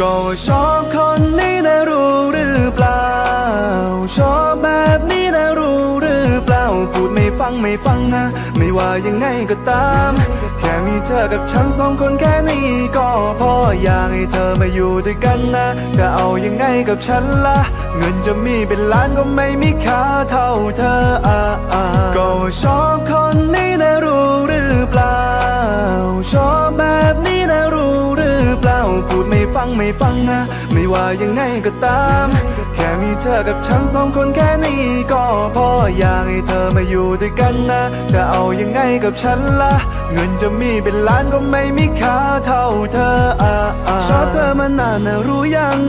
ก็ชอบคนนี้นะรู้หรือเปล่า ชอบแบบนี้นะรู้หรือเปล่า พูดไม่ฟังไม่ฟังนะ ไม่ว่ายังไงก็ตาม แค่มีเธอกับฉันสองคนแค่นี้ก็พออยากให้เธอมาอยู่ด้วยกันนะ จะเอายังไงกับฉันล่ะ เงินจะมีเป็นล้านก็ไม่มีค่าเท่าเธอ งไม่ฟังนะ ไม่ว่ายังไงก็ตาม แค่มีเธอกับฉันสองคนแค่นี้ก็พออยากให้เธอมาอยู่ด้วยกันนะ จะเอายังไงกับฉันล่ะ เงินจะมีเป็นล้านก็ไม่มีค่าเท่าเธออะชอบเธอมานานนะรู้ยัง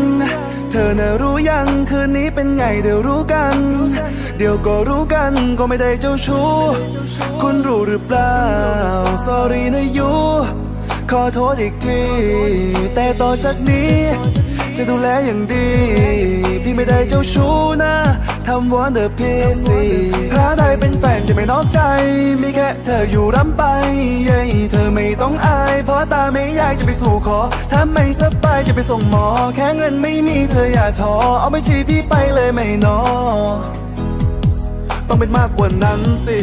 เธอน่ะรู้ยังคืนนี้เป็นไงเดี๋ยวรู้กัน เดี๋ยวก็รู้กันก็ไม่ได้เจ้าชู้คุณรู้หรือเปล่า sorry นะยู อโทษอีกทีแต่ต่อจากนี้ จะดูแลอย่างดี พี่ไม่ได้เจ้าชู้นะทำวอนเดอร์พีซีถ้าได้เป็นแฟนจะไม่นอกใจ มีแค่เธออยู่รำไปเย้เธอไม่ต้องอาย เพราะตาไม่ยากจะไปสู่ขอ ถ้าไม่สบายจะไปส่งหมอ แค่เงินไม่มีเธออย่าท้อเอาไม่ชีพี่ไปเลยไม่นอ ต้องเป็นมากกว่านั้นสิ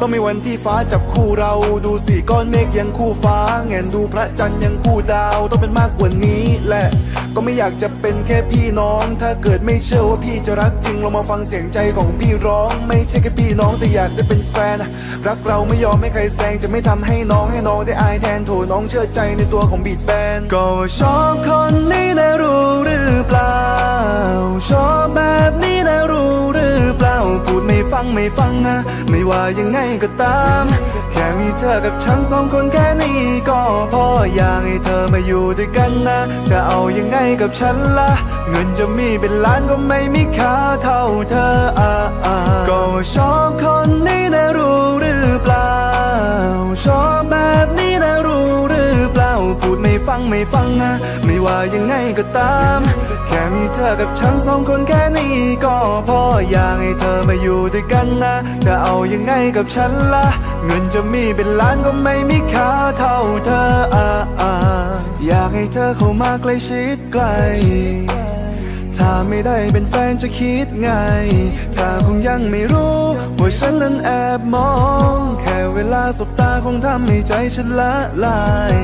ต้องมีวันที่ฟ้าจับคู่เราดูสิก้อนเมฆยังคู่ฟ้าแงนดูพระจันทร์ยังคู่ดาวต้องเป็นมากกว่านี้แหละ ก็ไม่อยากจะเป็นแค่พี่น้อง ถ้าเกิดไม่เชื่อว่าพี่จะรักจริงลองมาฟังเสียงใจของพี่ร้อง ไม่ใช่แค่พี่น้องแต่อยากได้เป็นแฟน รักเราไม่ยอมให้ใครแซงจะไม่ทำให้น้องให้น้องได้อายแทนโถน้องเชื่อใจในตัวของบีดแบนก็ชอบคนนี้นะรู้ ไม่ฟังไม่ฟังนะไม่ว่ายังไงก็ตาม แค่มีเธอกับฉันสองคนแค่นี้ก็พออยากให้เธอมาอยู่ด้วยกันนะ จะเอายังไงกับฉันล่ะ เงินจะมีเป็นล้านก็ไม่มีค่าเท่าเธออะอะก็ชอบคนนี้นะรู้หรือ ไม่ฟังไม่ฟังนะไม่ว่ายังไงก็ตาม แค่มีเธอกับฉันสองคนแค่นี้ก็พออยากให้เธอมาอยู่ด้วยกันนะ จะเอายังไงกับฉันล่ะ เงินจะมีเป็นล้านก็ไม่มีค่าเท่าเธออะอะอยากให้เธอเข้ามาใกล้ชิดใกล้ถ้าไม่ได้เป็นแฟนจะคิดไง ถ้าคงยังไม่รู้ว่าฉันนั้นแอบมอง แค่เวลาสบตาคงทำให้ใจฉันละลาย